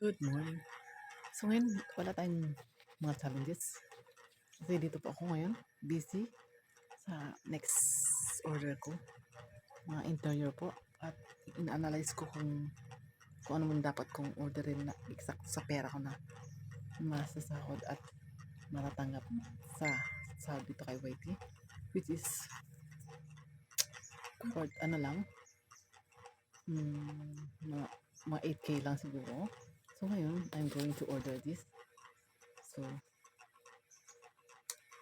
Good morning. So ngayon, wala tayong mga challenges. Kasi dito po ako ngayon, busy sa next order ko. Mga interior po. At in-analyze ko kung kung ano man dapat kong orderin na exact sa pera ko na masasahod at matatanggap sa sa dito kay YT which is for ano lang mm, mga, mga 8k lang siguro so ngayon I'm going to order this. So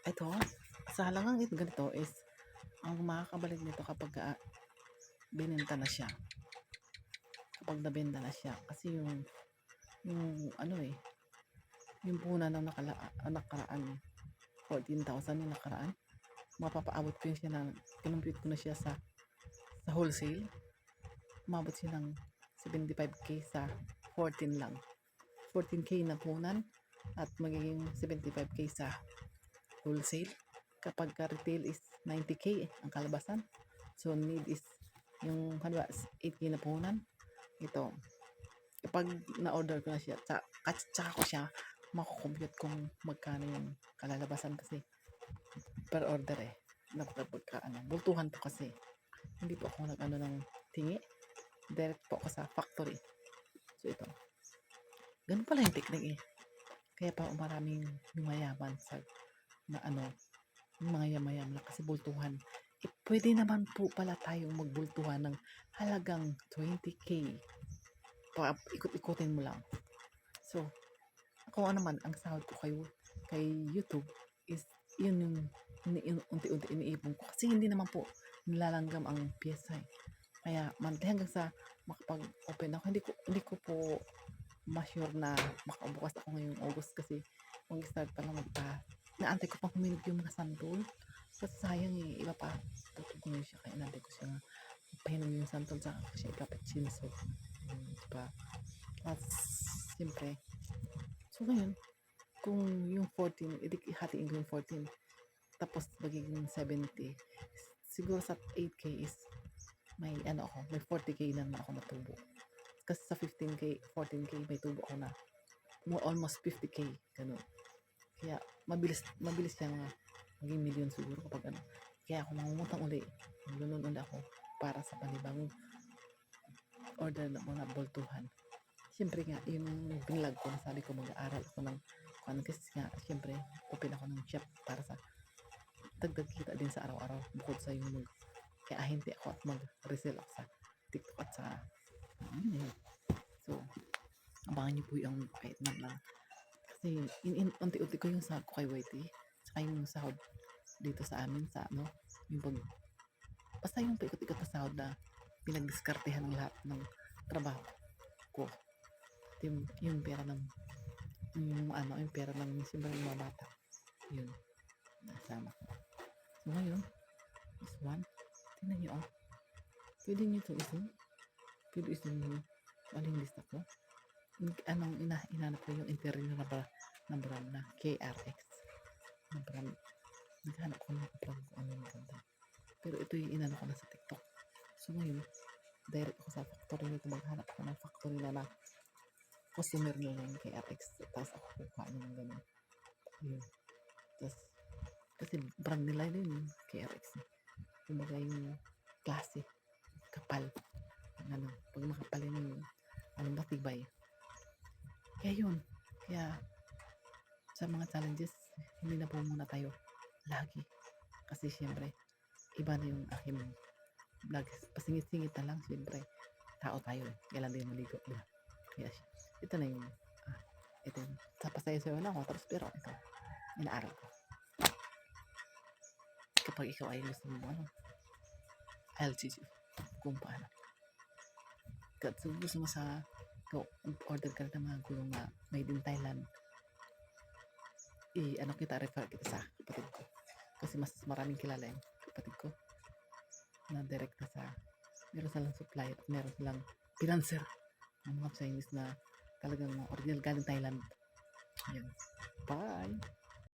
ito sa halangang ito ganito is ang makakabalik nito kapag ah, binenta na siya. Kapag nabenta na siya. Kasi yung yung ano eh yung puna ng nakala, ah, nakaraan 14,000 yung nakaraan mapapaabot ko yun siya ng kinumpute ko na siya sa sa wholesale. Umabot siya ng 75k sa 14 lang. 14k na punan at magiging 75k sa wholesale. Kapag ka retail is 90k eh, ang kalabasan so need is yung halimbawa 8k na punan. Ito kapag na-order ko na siya tsaka, tsaka ko siya makukompute kung magkano yung kalalabasan kasi per order eh. Napagka ano bultuhan to kasi. Hindi po ako nag ano ng tingi. Direct po ako sa factory so ito. Ganun pala yung technique eh. Kaya pa maraming mayaman sa na ano mga yamayam lang kasi bultuhan eh, pwede naman po pala tayong magbultuhan ng halagang 20k pa ikot-ikutin mo lang. So ako naman ang sahod ko kay kay YouTube is yun yung unti-unti iniipon ko. Kasi hindi naman po nilalanggam ang pyesa eh. Kaya monthly hanggang sa makapag-open ako. Hindi ko hindi ko po ma-sure na makabukas ako ngayong August kasi mag-start pa lang magpa naantay ko pang huminog yung mga santol kasi sayang eh. Iba pa. Tutugin siya. Kaya naantay ko siya. Pahinog yung santol sa ko siya ikapit chinso um, diba at siyempre so ngayon kung yung 14 idik hatiin ko yung 14 tapos magiging 70 siguro sa 8k is may ano ako may 40k na naman ako natubo kasi sa 15k 14k may tubo ako na. Mo almost 50k ganun. Kaya mabilis mabilis siya nga maging million siguro kapag ano. Kaya ako mangungutang uli. Maglulun uli ako para sa panibagong order na mga boltuhan siyempre nga yung binlag ko. Na sabi ko mag-aaral ako ng kung kasi nga siyempre open ako ng shop para sa dagdag kita din sa araw-araw. Bukod sa yung mag kaya hindi ako at mag-resell ako sa TikTok at sa ano yun. So, abangan niyo po yung kahit na. Kasi in, in, unti-unti ko yung sahod ko kay YT saka yung sahod dito sa amin sa ano yung pag basta yung paikot-ikot na sahod na pinagdiskartehan ng lahat ng trabaho ko yung, yung pera ng yung ano yung pera ng siyempre ng mga bata yun nasama ko so ngayon this one tingnan nyo oh. Pwede nyo itong isun pwede isun nyo yung lista ko? Anong ina, inanap ko yung interior na, bra, na brand na KRX na brand naghanap ko ng brand kung ano maganda pero ito yung inano ko na sa TikTok. So ngayon direct ako sa factory nito. Maghanap ako ng factory na na customer nila yung KRX tapos ako kukuha ng ganun. Yun tapos kasi brand nila yun KRX eh. Kumbaga yung klase kapal. Ano pag makapal yun ano matibay. Kaya yun kaya sa mga challenges hindi na po muna tayo lagi. Kasi syempre iba na yung aking vlog pasingit-singit na lang syempre tao tayo. Kailan din maligo diba? kaya ito na yung ah, ito yung sa pasayo-sayo na ako tapos pero ito inaaral ko kapag ikaw ay gusto mo ano I'll teach you kung paano kasi gusto mo sa go order ka ng mga gulong na made in Thailand i ano kita refer kita sa kapatid ko kasi mas maraming kilala yung kapatid ko na direct na sa meron silang supply at meron silang financer ng mga Chinese na talagang original galing Thailand. Yan. Bye!